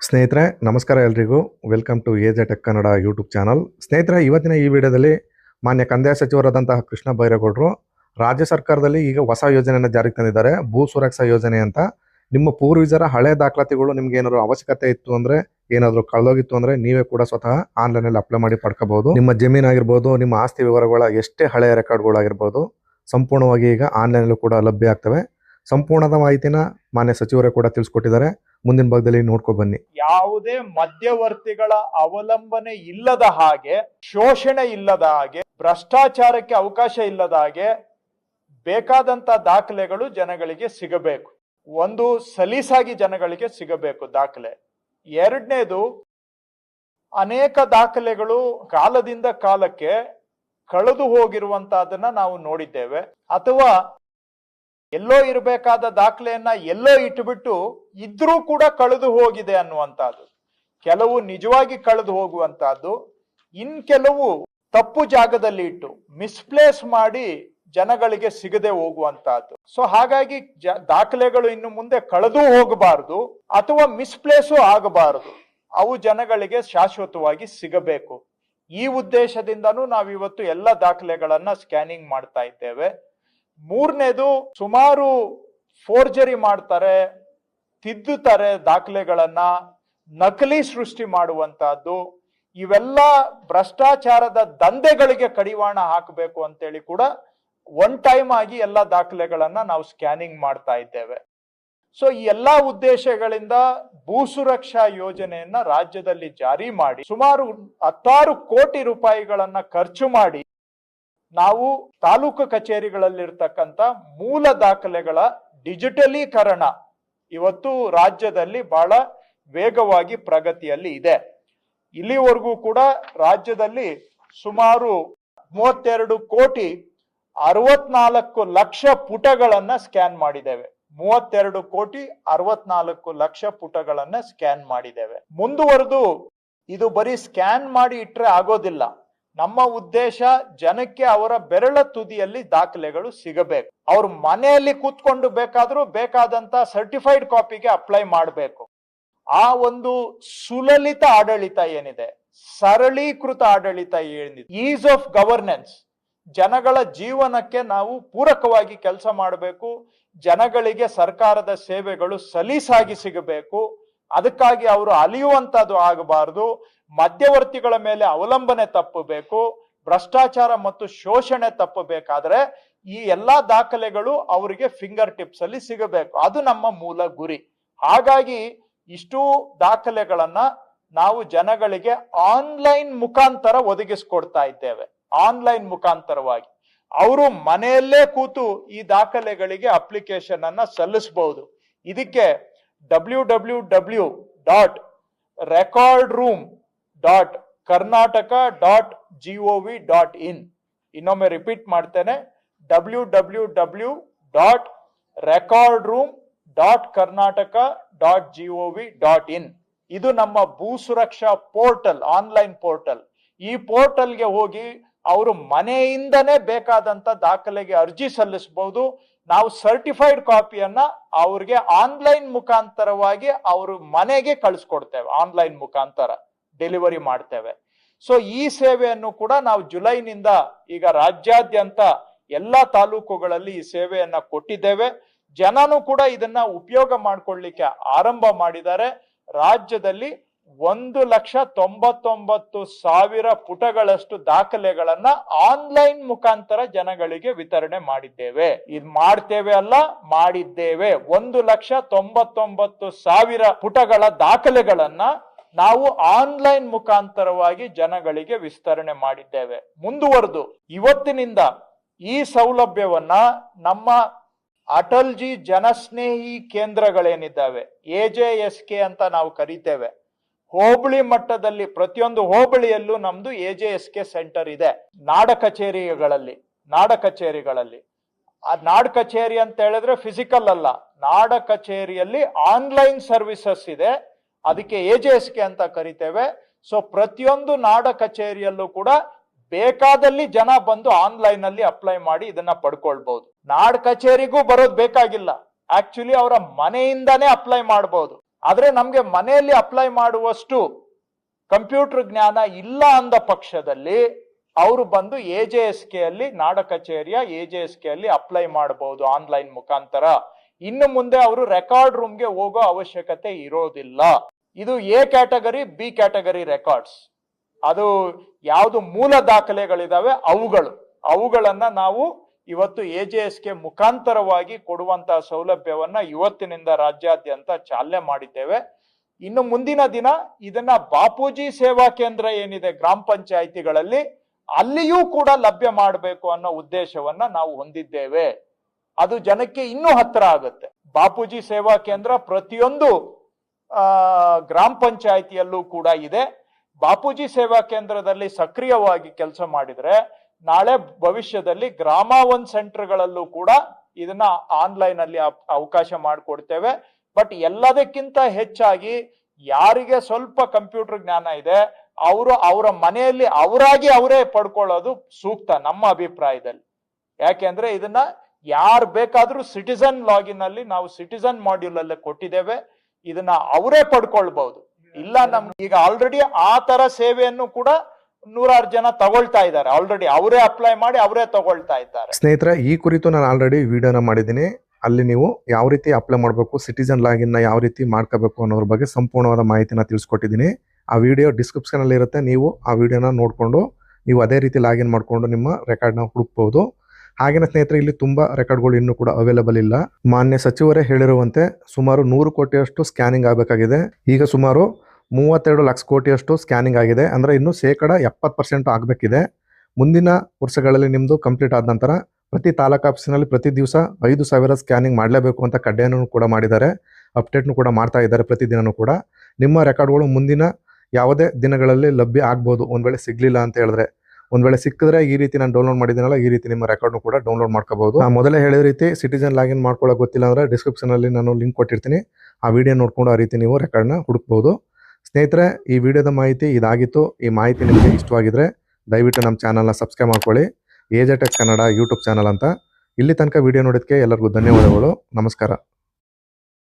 ಸ್ನೇಹಿತರೆ, ನಮಸ್ಕಾರ ಎಲ್ರಿಗೂ. Welcome to A J tech Kannada YouTube channel ಸ್ನೇಹಿತರೆ, ಇವತ್ತಿನ ಈ ವಿಡಿಯೋದಲ್ಲಿ ಮಾನ್ಯ ಕಂದಾಯ ಸಚಿವರಾದಂತಹ ಕೃಷ್ಣ ಬೈರೇಗೌಡರು ರಾಜ್ಯ ಸರ್ಕಾರದಲ್ಲಿ ಈಗ ಹೊಸ ಯೋಜನೆಯನ್ನು ಜಾರಿಗೆ ತಂದಿದ್ದಾರೆ. ಭೂ ಸುರಕ್ಷಾ ಯೋಜನೆ ಅಂತ. ನಿಮ್ಮ ಪೂರ್ವಜರ ಹಳೆ ದಾಖಲಾತಿಗಳು ನಿಮ್ಗೆ ಏನಾದ್ರು ಅವಶ್ಯಕತೆ ಇತ್ತು ಅಂದ್ರೆ, ಏನಾದರೂ ಕಳೆದೋಗಿತ್ತು ಅಂದ್ರೆ ನೀವೇ ಕೂಡ ಸ್ವತಃ ಆನ್ಲೈನ್ ಅಲ್ಲಿ ಅಪ್ಲೈ ಮಾಡಿ ಪಡ್ಕೋಬಹುದು ನಿಮ್ಮ ಜಮೀನ್ ಆಗಿರ್ಬೋದು, ನಿಮ್ಮ ಆಸ್ತಿ ವಿವರಗಳ ಎಷ್ಟೇ ಹಳೆಯ ರೆಕಾರ್ಡ್ಗಳಾಗಿರ್ಬೋದು ಸಂಪೂರ್ಣವಾಗಿ ಈಗ ಆನ್ಲೈನ್ ಅಲ್ಲೂ ಕೂಡ ಲಭ್ಯ ಆಗ್ತವೆ. ಸಂಪೂರ್ಣದ ಮಾಹಿತಿನ ಮಾನ್ಯ ಸಚಿವರೇ ಕೂಡ ತಿಳಿಸ್ಕೊಟ್ಟಿದ್ದಾರೆ. ಮುಂದಿನ ಭಾಗದಲ್ಲಿ ನೋಡ್ಕೊ ಬನ್ನಿ. ಯಾವುದೇ ಮಧ್ಯವರ್ತಿಗಳ ಅವಲಂಬನೆ ಇಲ್ಲದ ಹಾಗೆ, ಶೋಷಣೆ ಇಲ್ಲದ ಹಾಗೆ, ಭ್ರಷ್ಟಾಚಾರಕ್ಕೆ ಅವಕಾಶ ಇಲ್ಲದ ಹಾಗೆ ಬೇಕಾದಂತ ದಾಖಲೆಗಳು ಜನಗಳಿಗೆ ಸಿಗಬೇಕು. ಒಂದು ಸಲೀಸಾಗಿ ಜನಗಳಿಗೆ ಸಿಗಬೇಕು ದಾಖಲೆ. ಎರಡನೇದು, ಅನೇಕ ದಾಖಲೆಗಳು ಕಾಲದಿಂದ ಕಾಲಕ್ಕೆ ಕಳೆದು ಹೋಗಿರುವಂತಹದನ್ನ ನಾವು ನೋಡಿದ್ದೇವೆ. ಅಥವಾ ಎಲ್ಲೋ ಇರಬೇಕಾದ ದಾಖಲೆಯನ್ನ ಎಲ್ಲೋ ಇಟ್ಟುಬಿಟ್ಟು ಇದ್ರೂ ಕೂಡ ಕಳೆದು ಹೋಗಿದೆ ಅನ್ನುವಂಥದ್ದು. ಕೆಲವು ನಿಜವಾಗಿ ಕಳೆದು ಹೋಗುವಂತಹದ್ದು ಇನ್ ಕೆಲವು ತಪ್ಪು ಜಾಗದಲ್ಲಿ ಇಟ್ಟು ಮಿಸ್ಪ್ಲೇಸ್ ಮಾಡಿ ಜನಗಳಿಗೆ ಸಿಗದೆ ಹೋಗುವಂತಹದ್ದು ಸೊ ಹಾಗಾಗಿ ಜ- ದಾಖಲೆಗಳು ಇನ್ನು ಮುಂದೆ ಕಳೆದು ಹೋಗಬಾರದು ಅಥವಾ ಮಿಸ್ಪ್ಲೇಸು ಆಗಬಾರದು. ಅವು ಜನಗಳಿಗೆ ಶಾಶ್ವತವಾಗಿ ಸಿಗಬೇಕು. ಈ ಉದ್ದೇಶದಿಂದನೂ ನಾವಿವತ್ತು ಎಲ್ಲ ದಾಖಲೆಗಳನ್ನ ಸ್ಕ್ಯಾನಿಂಗ್ ಮಾಡ್ತಾ ಇದ್ದೇವೆ. ಮೂರನೇದು ಸುಮಾರು ಫೋರ್ಜರಿ ಮಾಡ್ತಾರೆ, ತಿದ್ದುತ್ತಾರೆ ದಾಖಲೆಗಳನ್ನ, ನಕಲಿ ಸೃಷ್ಟಿ ಮಾಡುವಂತಹದ್ದು, ಇವೆಲ್ಲ ಭ್ರಷ್ಟಾಚಾರದ ದಂಧೆಗಳಿಗೆ ಕಡಿವಾಣ ಹಾಕಬೇಕು ಅಂತೇಳಿ ಕೂಡ ಒನ್ ಟೈಮ್ ಆಗಿ ಎಲ್ಲ ದಾಖಲೆಗಳನ್ನ ನಾವು ಸ್ಕ್ಯಾನಿಂಗ್ ಮಾಡ್ತಾ ಇದ್ದೇವೆ. ಸೊ ಈ ಎಲ್ಲಾ ಉದ್ದೇಶಗಳಿಂದ ಭೂ ಸುರಕ್ಷಾ ಯೋಜನೆಯನ್ನ ರಾಜ್ಯದಲ್ಲಿ ಜಾರಿ ಮಾಡಿ ಸುಮಾರು ಹತ್ತಾರು ಕೋಟಿ ರೂಪಾಯಿಗಳನ್ನ ಖರ್ಚು ಮಾಡಿ ನಾವು ತಾಲೂಕು ಕಚೇರಿಗಳಲ್ಲಿರ್ತಕ್ಕಂಥ ಮೂಲ ದಾಖಲೆಗಳ ಡಿಜಿಟಲೀಕರಣ ಇವತ್ತು ರಾಜ್ಯದಲ್ಲಿ ಬಹಳ ವೇಗವಾಗಿ ಪ್ರಗತಿಯಲ್ಲಿ ಇದೆ. ಇಲ್ಲಿವರೆಗೂ ಕೂಡ ರಾಜ್ಯದಲ್ಲಿ ಸುಮಾರು ಮೂವತ್ತೆರಡು ಕೋಟಿ ಅರವತ್ನಾಲ್ಕು ಲಕ್ಷ ಪುಟಗಳನ್ನ ಸ್ಕ್ಯಾನ್ ಮಾಡಿದ್ದೇವೆ. ಮೂವತ್ತೆರಡು ಕೋಟಿ ಅರವತ್ನಾಲ್ಕು ಲಕ್ಷ ಪುಟಗಳನ್ನ ಸ್ಕ್ಯಾನ್ ಮಾಡಿದ್ದೇವೆ. ಮುಂದುವರೆದು ಇದು ಬರೀ ಸ್ಕ್ಯಾನ್ ಮಾಡಿ ಇಟ್ರೆ ಆಗೋದಿಲ್ಲ. ನಮ್ಮ ಉದ್ದೇಶ ಜನಕ್ಕೆ ಅವರ ಬೆರಳ ತುದಿಯಲ್ಲಿ ದಾಖಲೆಗಳು ಸಿಗಬೇಕು. ಅವ್ರ ಮನೆಯಲ್ಲಿ ಕೂತ್ಕೊಂಡು ಬೇಕಾದ್ರೂ ಬೇಕಾದಂತ ಸರ್ಟಿಫೈಡ್ ಕಾಪಿಗೆ ಅಪ್ಲೈ ಮಾಡಬೇಕು. ಆ ಒಂದು ಸುಲಲಿತ ಆಡಳಿತ ಏನಿದೆ? ಸರಳೀಕೃತ ಆಡಳಿತ ಏನಿದೆ? ಈಸ್ ಆಫ್ ಗವರ್ನೆನ್ಸ್ ಜನಗಳ ಜೀವನಕ್ಕೆ ನಾವು ಪೂರಕವಾಗಿ ಕೆಲಸ ಮಾಡಬೇಕು. ಜನಗಳಿಗೆ ಸರ್ಕಾರದ ಸೇವೆಗಳು ಸಲೀಸಾಗಿ ಸಿಗಬೇಕು. ಅದಕ್ಕಾಗಿ ಅವರು ಅಲಿಯುವಂತದ್ದು ಆಗಬಾರದು. ಮಧ್ಯವರ್ತಿಗಳ ಮೇಲೆ ಅವಲಂಬನೆ ತಪ್ಪಬೇಕು, ಭ್ರಷ್ಟಾಚಾರ ಮತ್ತು ಶೋಷಣೆ ತಪ್ಪಬೇಕಾದ್ರೆ ಈ ಎಲ್ಲಾ ದಾಖಲೆಗಳು ಅವರಿಗೆ ಫಿಂಗರ್ ಟಿಪ್ಸ್ ಅಲ್ಲಿ ಸಿಗಬೇಕು. ಅದು ನಮ್ಮ ಮೂಲ ಗುರಿ. ಹಾಗಾಗಿ ಇಷ್ಟು ದಾಖಲೆಗಳನ್ನ ನಾವು ಜನಗಳಿಗೆ ಆನ್ಲೈನ್ ಮುಖಾಂತರ ಒದಗಿಸ್ಕೊಡ್ತಾ ಇದ್ದೇವೆ. ಆನ್ಲೈನ್ ಮುಖಾಂತರವಾಗಿ. ಅವರು ಮನೆಯಲ್ಲೇ ಕೂತು ಈ ದಾಖಲೆಗಳಿಗೆ ಅಪ್ಲಿಕೇಶನ್ ಅನ್ನ ಸಲ್ಲಿಸಬಹುದು ಇದಕ್ಕೆ W W W dot record room dot Karnataka dot G V dot in. ಇನ್ನೊಮ್ಮೆ ರಿಪೀಟ್ ಮಾಡ್ತೇನೆ. W W W dot record room dot Karnataka dot G V dot in. ಇದು ನಮ್ಮ ಭೂ ಸುರಕ್ಷಾ ಪೋರ್ಟಲ್, ಆನ್ಲೈನ್ ಪೋರ್ಟಲ್. ಈ ಪೋರ್ಟಲ್ಗೆ ಹೋಗಿ ಅವರು ಮನೆಯಿಂದನೇ ಬೇಕಾದಂತ ದಾಖಲೆಗೆ ಅರ್ಜಿ ಸಲ್ಲಿಸಬಹುದು ನಾವು ಸರ್ಟಿಫೈಡ್ ಕಾಪಿಯನ್ನ ಅವ್ರಿಗೆ ಆನ್ಲೈನ್ ಮುಖಾಂತರವಾಗಿ ಅವರು ಮನೆಗೆ ಕಳಿಸ್ಕೊಡ್ತೇವೆ, ಆನ್ಲೈನ್ ಮುಖಾಂತರ. ಡೆಲಿವರಿ ಮಾಡ್ತೇವೆ. ಸೊ ಈ ಸೇವೆಯನ್ನು ಕೂಡ ನಾವು ಜುಲೈನಿಂದ ಈಗ ರಾಜ್ಯಾದ್ಯಂತ ಎಲ್ಲಾ ತಾಲೂಕುಗಳಲ್ಲಿ ಈ ಸೇವೆಯನ್ನ ಕೊಟ್ಟಿದ್ದೇವೆ. ಜನನು ಕೂಡ ಇದನ್ನ ಉಪಯೋಗ ಮಾಡ್ಕೊಳ್ಳಿಕ್ಕೆ ಆರಂಭ ಮಾಡಿದ್ದಾರೆ. ರಾಜ್ಯದಲ್ಲಿ ಒಂದು ಲಕ್ಷ ತೊಂಬತ್ತೊಂಬತ್ತು ಸಾವಿರ ಪುಟಗಳಷ್ಟು ದಾಖಲೆಗಳನ್ನ ಆನ್ಲೈನ್ ಮುಖಾಂತರ ಜನಗಳಿಗೆ ವಿತರಣೆ ಮಾಡಿದ್ದೇವೆ. ಇದು ಮಾಡ್ತೇವೆ ಅಲ್ಲ, ಮಾಡಿದ್ದೇವೆ. ಒಂದು ಲಕ್ಷ ತೊಂಬತ್ತೊಂಬತ್ತು ಸಾವಿರ ಪುಟಗಳ ದಾಖಲೆಗಳನ್ನ ನಾವು ಆನ್ಲೈನ್ ಮುಖಾಂತರವಾಗಿ ಜನಗಳಿಗೆ ವಿಸ್ತರಣೆ ಮಾಡಿದ್ದೇವೆ. ಮುಂದುವರೆದು, ಇವತ್ತಿನಿಂದ ಈ ಸೌಲಭ್ಯವನ್ನ ನಮ್ಮ ಅಟಲ್ಜಿ ಜನಸ್ನೇಹಿ ಕೇಂದ್ರಗಳೇನಿದ್ದಾವೆ, ಎ ಜೆ ಎಸ್ ಕೆ ಅಂತ ನಾವು ಕರಿತೇವೆ, ಹೋಬಳಿ ಮಟ್ಟದಲ್ಲಿ ಪ್ರತಿಯೊಂದು ಹೋಬಳಿಯಲ್ಲೂ ನಮ್ದು A J S K centre ಇದೆ. ನಾಡ ಕಚೇರಿಗಳಲ್ಲಿ ನಾಡ ಕಚೇರಿಗಳಲ್ಲಿ. ಆ ನಾಡ ಕಚೇರಿ ಅಂತ ಹೇಳಿದ್ರೆ ಫಿಸಿಕಲ್ ಅಲ್ಲ, ನಾಡ ಕಚೇರಿಯಲ್ಲಿ ಆನ್ಲೈನ್ ಸರ್ವಿಸಸ್ ಇದೆ. ಅದಕ್ಕೆ ಎ ಜೆ ಎಸ್ ಕೆ ಅಂತ ಕರಿತೇವೆ. ಸೊ ಪ್ರತಿಯೊಂದು ನಾಡ ಕಚೇರಿಯಲ್ಲೂ ಕೂಡ ಬೇಕಾದಲ್ಲಿ ಜನ ಬಂದು ಆನ್ಲೈನ್ ಅಲ್ಲಿ ಅಪ್ಲೈ ಮಾಡಿ ಇದನ್ನ ಪಡ್ಕೊಳ್ಬಹುದು ನಾಡ್ ಕಚೇರಿಗೂ ಬರೋದು ಬೇಕಾಗಿಲ್ಲ. ಆಕ್ಚುಲಿ ಅವರ ಮನೆಯಿಂದಾನೇ ಅಪ್ಲೈ ಮಾಡಬಹುದು ಆದ್ರೆ ನಮ್ಗೆ ಮನೆಯಲ್ಲಿ ಅಪ್ಲೈ ಮಾಡುವಷ್ಟು ಕಂಪ್ಯೂಟರ್ ಜ್ಞಾನ ಇಲ್ಲ ಅಂದ ಪಕ್ಷದಲ್ಲಿ ಅವರು ಬಂದು ಎ ಜೆ ಎಸ್ ಕೆ ಅಲ್ಲಿ, ನಾಡ ಕಚೇರಿಯ ಎ ಜೆ ಎಸ್ ಕೆ ಅಲ್ಲಿ ಅಪ್ಲೈ ಮಾಡಬಹುದು ಆನ್ಲೈನ್ ಮುಖಾಂತರ. ಇನ್ನು ಮುಂದೆ ಅವರು ರೆಕಾರ್ಡ್ ರೂಮ್ಗೆ ಹೋಗೋ ಅವಶ್ಯಕತೆ ಇರೋದಿಲ್ಲ. ಇದು A category, B category records. ಅದು ಯಾವುದು ಮೂಲ ದಾಖಲೆಗಳಿದಾವೆ, ಅವುಗಳು. ಅವುಗಳನ್ನ ನಾವು ಇವತ್ತು ಎ ಜೆ ಎಸ್ ಕೆ ಮುಖಾಂತರವಾಗಿ ಕೊಡುವಂತಹ ಸೌಲಭ್ಯವನ್ನ ಇವತ್ತಿನಿಂದ ರಾಜ್ಯಾದ್ಯಂತ ಚಾಲನೆ ಮಾಡಿದ್ದೇವೆ. ಇನ್ನು ಮುಂದಿನ ದಿನ ಇದನ್ನ ಬಾಪೂಜಿ ಸೇವಾ ಕೇಂದ್ರ ಏನಿದೆ ಗ್ರಾಮ ಪಂಚಾಯಿತಿಗಳಲ್ಲಿ, ಅಲ್ಲಿಯೂ ಕೂಡ ಲಭ್ಯ ಮಾಡಬೇಕು ಅನ್ನೋ ಉದ್ದೇಶವನ್ನ ನಾವು ಹೊಂದಿದ್ದೇವೆ. ಅದು ಜನಕ್ಕೆ ಇನ್ನೂ ಹತ್ರ ಆಗುತ್ತೆ. ಬಾಪೂಜಿ ಸೇವಾ ಕೇಂದ್ರ ಪ್ರತಿಯೊಂದು ಗ್ರಾಮ ಪಂಚಾಯಿತಿಯಲ್ಲೂ ಕೂಡ ಇದೆ. ಬಾಪೂಜಿ ಸೇವಾ ಕೇಂದ್ರದಲ್ಲಿ ಸಕ್ರಿಯವಾಗಿ ಕೆಲಸ ಮಾಡಿದರೆ ನಾಳೆ ಭವಿಷ್ಯದಲ್ಲಿ ಗ್ರಾಮ ಒನ್ ಸೆಂಟರ್ಗಳಲ್ಲೂ ಕೂಡ ಇದನ್ನ ಆನ್ಲೈನ್ ಅಲ್ಲಿ ಅವಕಾಶ ಮಾಡಿಕೊಡ್ತೇವೆ. ಬಟ್ ಎಲ್ಲದಕ್ಕಿಂತ ಹೆಚ್ಚಾಗಿ ಯಾರಿಗೆ ಸ್ವಲ್ಪ ಕಂಪ್ಯೂಟರ್ ಜ್ಞಾನ ಇದೆ, ಅವರು ಅವರ ಮನೆಯಲ್ಲಿ ಅವರಾಗಿ ಅವರೇ ಪಡ್ಕೊಳ್ಳೋದು ಸೂಕ್ತ ನಮ್ಮ ಅಭಿಪ್ರಾಯದಲ್ಲಿ. ಯಾಕೆಂದ್ರೆ ಇದನ್ನ ಯಾರು ಬೇಕಾದ್ರೂ ಸಿಟಿಸನ್ ಲಾಗಿನ್ ಅಲ್ಲಿ ನಾವು ಸಿಟಿಸನ್ ಮಾಡ್ಯೂಲ್ ಅಲ್ಲೇ ಕೊಟ್ಟಿದ್ದೇವೆ. ಇದನ್ನ ಅವರೇ ಪಡ್ಕೊಳ್ಬಹುದು. ಇಲ್ಲ ನಮ್ಗೆ ಈಗ ಆಲ್ರೆಡಿ ಆ ತರ ಸೇವೆಯನ್ನು ಕೂಡ ನೂರಾರು ಜನ ತಗೊಳ್ತಾ ಇದ್ದಾರೆ. ಆಲ್ರೆಡಿ ಅವರೇ ಅಪ್ಲೈ ಮಾಡಿ ಅವರೇ ತಗೊಳ್ತಾ ಇದ್ದಾರೆ. ಸ್ನೇಹಿತರೆ, ಈ ಕುರಿತು ನಾನು ಆಲ್ರೆಡಿ ವಿಡಿಯೋನ ಮಾಡಿದ್ದೀನಿ. ಅಲ್ಲಿ ನೀವು ಯಾವ ರೀತಿ ಅಪ್ಲೈ ಮಾಡಬೇಕು ಸಿಟಿಸನ್ ಲಾಗಿನ್ನ ಯಾವ ರೀತಿ ಮಾಡ್ಕೋಬೇಕು ಅನ್ನೋದ್ರ ಬಗ್ಗೆ ಸಂಪೂರ್ಣವಾದ ಮಾಹಿತಿನ ತಿಳಿಸ್ಕೊಟ್ಟಿದ್ದೀನಿ. ಆ ವಿಡಿಯೋ ಡಿಸ್ಕ್ರಿಪ್ಷನಲ್ಲಿ ಇರುತ್ತೆ. ನೀವು ಆ ವಿಡಿಯೋನ ನೋಡಿಕೊಂಡು, ನೀವು ಅದೇ ರೀತಿ ಲಾಗಿನ್ ಮಾಡಿಕೊಂಡು ನಿಮ್ಮ ರೆಕಾರ್ಡ್ನ ಹುಡುಕ್ಬೋದು. ಹಾಗೆಯೇ ಸ್ನೇಹಿತರೆ, ಇಲ್ಲಿ ತುಂಬ ರೆಕಾರ್ಡ್ಗಳು ಇನ್ನೂ ಕೂಡ ಅವೈಲೇಬಲ್ ಇಲ್ಲ. ಮಾನ್ಯ ಸಚಿವರೇ ಹೇಳಿರುವಂತೆ ಸುಮಾರು ನೂರು ಕೋಟಿಯಷ್ಟು ಸ್ಕ್ಯಾನಿಂಗ್ ಆಗಬೇಕಾಗಿದೆ. ಈಗ ಸುಮಾರು ಮೂವತ್ತೆರಡು ಲಕ್ಷ ಕೋಟಿಯಷ್ಟು ಸ್ಕ್ಯಾನಿಂಗ್ ಆಗಿದೆ. ಅಂದರೆ ಇನ್ನು ಶೇಕಡ ಎಪ್ಪತ್ತು ಪರ್ಸೆಂಟ್ ಆಗಬೇಕಿದೆ. ಮುಂದಿನ ವರ್ಷಗಳಲ್ಲಿ ನಿಮ್ಮದು ಕಂಪ್ಲೀಟ್ ಆದ ನಂತರ ಪ್ರತಿ ತಾಲೂಕು ಆಫೀಸಿನಲ್ಲಿ ಪ್ರತಿ ದಿವಸ ಐದು ಸಾವಿರ ಸ್ಕ್ಯಾನಿಂಗ್ ಮಾಡಲೇಬೇಕು ಅಂತ ಕಡ್ಡಾಯನೂ ಕೂಡ ಮಾಡಿದ್ದಾರೆ. ಅಪ್ಡೇಟ್ನು ಕೂಡ ಮಾಡ್ತಾ ಇದ್ದಾರೆ ಪ್ರತಿದಿನವೂ ಕೂಡ. ನಿಮ್ಮ ರೆಕಾರ್ಡ್ಗಳು ಮುಂದಿನ ಯಾವುದೇ ದಿನಗಳಲ್ಲಿ ಲಭ್ಯ ಆಗ್ಬೋದು. ಒಂದು ವೇಳೆ ಸಿಗಲಿಲ್ಲ ಅಂತ ಹೇಳಿದ್ರೆ ಒಂದು ವೇಳೆ ಸಿಕ್ಕಿದ್ರೆ ಈ ರೀತಿ ನಾನು ಡೌನ್ಲೋಡ್ ಮಾಡಿದ್ದೀನಲ್ಲ, ಈ ರೀತಿ ನಿಮ್ಮ ರೆಕಾರ್ಡ್ನು ಕೂಡ ಡೌನ್ಲೋಡ್ ಮಾಡ್ಕೋಬಹುದು ನಾನು ಮೊದಲೇ ಹೇಳಿದ ರೀತಿ ಸಿಟಿಜನ್ ಲಾಗಿನ್ ಮಾಡ್ಕೊಳ್ಳೋ ಗೊತ್ತಿಲ್ಲ ಅಂದ್ರೆ ಡಿಸ್ಕ್ರಿಪ್ಷನ್ ಅಲ್ಲಿ ನಾನು ಲಿಂಕ್ ಕೊಟ್ಟಿರ್ತೀನಿ. ಆ ವಿಡಿಯೋ ನೋಡ್ಕೊಂಡು ಆ ರೀತಿ ನೀವು ರೆಕಾರ್ಡ್ನ ಹುಡುಕಬಹುದು ಸ್ನೇಹಿತರೆ, ಈ ವಿಡಿಯೋದ ಮಾಹಿತಿ ಇದಾಗಿತ್ತು. ಈ ಮಾಹಿತಿ ನಿಮಗೆ ಇಷ್ಟವಾಗಿದ್ರೆ ದಯವಿಟ್ಟು ನಮ್ಮ ಚಾನಲ್ನ ಸಬ್ಸ್ಕ್ರೈಬ್ ಮಾಡ್ಕೊಳ್ಳಿ. ಏಜೆಟೆಕ್ ಕನ್ನಡ ಯೂಟ್ಯೂಬ್ ಚಾನಲ್ ಅಂತ. ಇಲ್ಲಿ ತನಕ ವಿಡಿಯೋ ನೋಡೋದಕ್ಕೆ ಎಲ್ಲರಿಗೂ ಧನ್ಯವಾದಗಳು. ನಮಸ್ಕಾರ.